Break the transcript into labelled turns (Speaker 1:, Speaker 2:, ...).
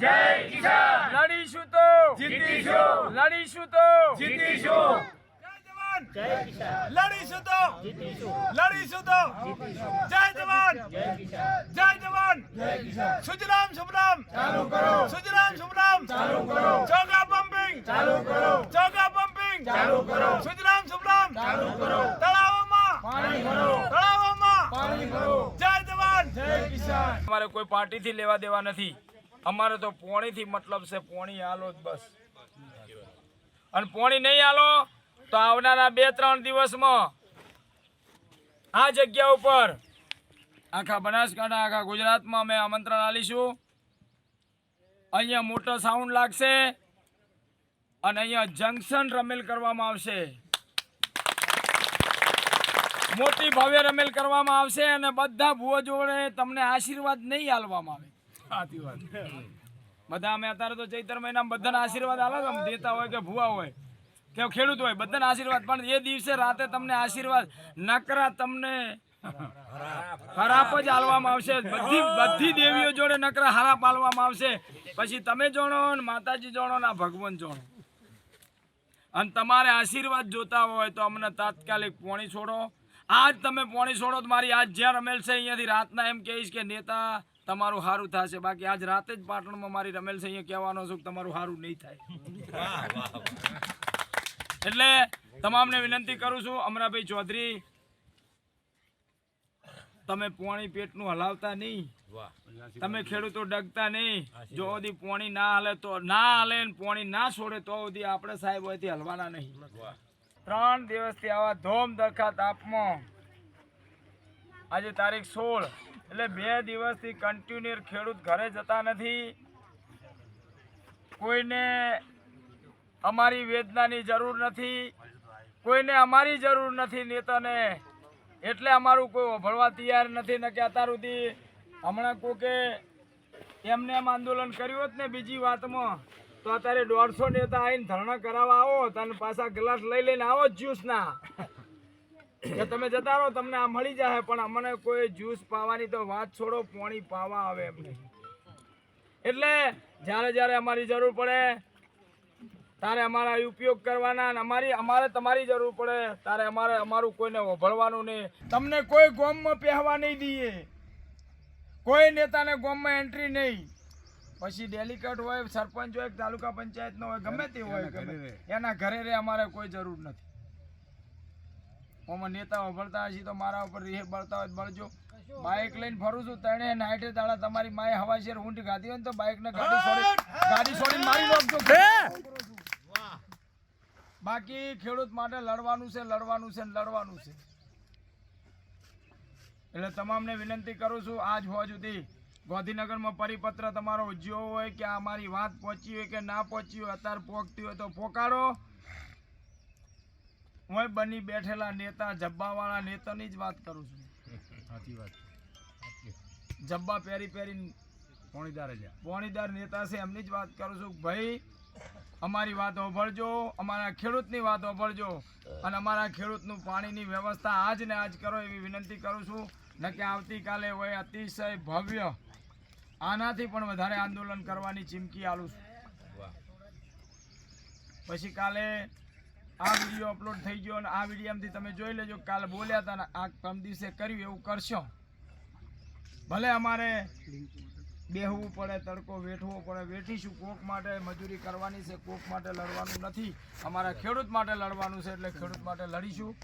Speaker 1: જય કિસાન!
Speaker 2: લડીશું તો!
Speaker 1: જીતીશું!
Speaker 2: લડીશું તો!
Speaker 1: જીતીશું!
Speaker 3: જય જવાન! લડીશું તો! લડીશું તો! જય જવાન! જય જવાન! સુજલામ સુફલામ
Speaker 1: ચાલુ કરો!
Speaker 3: સુજલામ સુભરામ!
Speaker 1: ચાલુ કરો!
Speaker 3: ચોગા પંપિંગ!
Speaker 1: ચાલુ કરો!
Speaker 3: ચોગા પંપિંગ!
Speaker 1: ચાલુ કરો!
Speaker 3: સુજલામ સુફલામ
Speaker 1: ચાલુ કરો!
Speaker 3: તળાવોમાં!
Speaker 1: પાણી ભરો!
Speaker 3: તળાવોમાં!
Speaker 1: પાણી ભરો!
Speaker 3: જય જવાન!
Speaker 1: જય કિસાન!
Speaker 2: અમારે કોઈ પાર્ટીથી લેવા દેવા નથી. અમારે તો પોણીથી મતલબ છે, પોણી આલો જ બસ. અને પોણી નહીં આલો તો આવનારા બે, ત્રણ દિવસમાં આ જગ્યા ઉપર આખા બનાસકાંઠા, આખા ગુજરાતમાં અમે આમંત્રણ આલીશું અહીંયા મોટો સાઉન્ડ લાગશે અને અહીંયા જંકશન રમેલ કરવામાં આવશે. મોટી ભવ્ય રમેલ કરવામાં આવશે અને બધા ભુવો જોડે તમને આશીર્વાદ નહીં આલવામાં આવે. સાચી વાત. બધા અમે અત્યારે તો ચૈતર મહિનામાં બધાને આશીર્વાદ છો, આમ દેતા હોય કે ભૂવા હોય કે ખેડૂત હોય બધાને આશીર્વાદ. પણ એ દિવસે રાતે તમને આશીર્વાદ નકરા તમને હરાપ જ આલવામાં આવશે. બધી બધી દેવીઓ જોડે નકરા હરાપ આલવામાં આવશે. પછી તમે જોણો ને માતાજી જોણો ને આ ભગવાન જોણો. અને તમારે આશીર્વાદ જોતા હોય તો અમને તાત્કાલિક પોણી છોડો. આજ તમે પોણી છોડો તો મારી આજ જ્યાં રમેલ છે અહીંયાથી રાતના એમ કહીશ કે નેતા તમારું સારું થશે. બાકી આજ રાતે જ પાટણમાં મારી રમેલ છે અહીંયા કહેવાનો છું કે તમારું સારું નહીં થાય. એટલે તમામને વિનંતી કરું છું અમરાભાઈ ચૌધરી તમે પોણી પેટનું હલાવતા નહીં. તમે ખેડૂતો ડગતા નહીં. જો સુધી પોણી ના હાલે તો ના હાલે પોણી ના છોડે તો સુધી આપણે સાહેબ હોયથી હલવાના નહીં. ત્રણ દિવસથી આવા ધોમ દરખા તાપમાં આજે તારીખ સોળ. એટલે બે દિવસથી કન્ટિન્યુ ખેડૂત ઘરે જતા નથી. કોઈને અમારી વેદનાની જરૂર નથી. કોઈને અમારી જરૂર નથી નેતાને. એટલે અમારું કોઈ ઓભળવા તૈયાર નથી. ને કે અત્યાર સુધી હમણાં કોકે એમને એમ આંદોલન કર્યું હોત ને બીજી વાતમાં, તો અત્યારે દોઢસો નેતા આવીને ધરણા કરાવવા આવો, તને પાછા ગ્લાસ લઈ લઈને આવો જ જ્યુસના. કે તમે જતા રહો તમને આ મળી જાય પણ અમને કોઈ જ્યુસ પાવાની તો વાત છોડો પોણી પાવા આવે એમને એટલે જ્યારે જ્યારે અમારી જરૂર પડે તારે અમારા ઉપયોગ કરવાના અને અમારી અમારે તમારી જરૂર પડે તારે અમારે અમારું કોઈને ઓભળવાનું નહીં. તમને કોઈ ગોમમાં પહેવા નહીં દઈએ. કોઈ નેતાને ગોમમાં એન્ટ્રી નહીં. પછી ડેલિકેટ હોય સરપંચ હોય તાલુકા પંચાયતનો હોય ગમે તે હોય એના ઘરે રે અમારે કોઈ જરૂર નથી. ઓમાં નેતા ઓભળતા હશે તો મારા ઉપર રીહે બળતા હોય બળજો. બાઇક લઈને ફરું છું તણે નાઈટે દાડા તમારી માએ હવા શેર ગાધી હોય ને તો બાઇક ને ગાડી છોડી ગાડી છોડીને મારી નાખજો બાકી ખેડૂત માટે લડવાનું છે લડવાનું છે લડવાનું છે. એટલે તમામને વિનંતી કરું છું આજ હોવા સુધી ગાંધીનગરમાં પરિપત્ર તમારો ઉજ્યો હોય કે આ મારી વાત પહોંચી હોય કે ના પહોંચી હોય અત્યારે પહોંચતી હોય તો પોકાડો. હું બની બેઠેલા નેતા જબ્બાવાળા નેતાની જ વાત કરું છું. જબ્બા પહેરી પહેરી પોણીદાર નેતા છે એમની જ વાત કરું છું. ભાઈ અમારી વાત ઓભળજો અમારા ખેડૂતની વાત ઓભળજો અને અમારા ખેડૂતનું પાણીની વ્યવસ્થા આજ ને આજ કરો એવી વિનંતી કરું છું. ન કે આવતીકાલે હોય અતિશય ભવ્ય. આનાથી પણ વધારે આંદોલન કરવાની ચીમકી આલું છું. પછી કાલે આ વીડિયો અપલોડ થઈ ગયો અને આ વિડીયામાંથી તમે જોઈ લેજો કાલ બોલ્યા હતા ને આ ત્રણ દિવસે કર્યું એવું કરશો. ભલે અમારે બેહવું પડે, તડકો વેઠવો પડે, વેઠીશું કોક માટે મજૂરી કરવાની છે, કોક માટે લડવાનું નથી. અમારા ખેડૂત માટે લડવાનું છે એટલે ખેડૂત માટે લડીશું.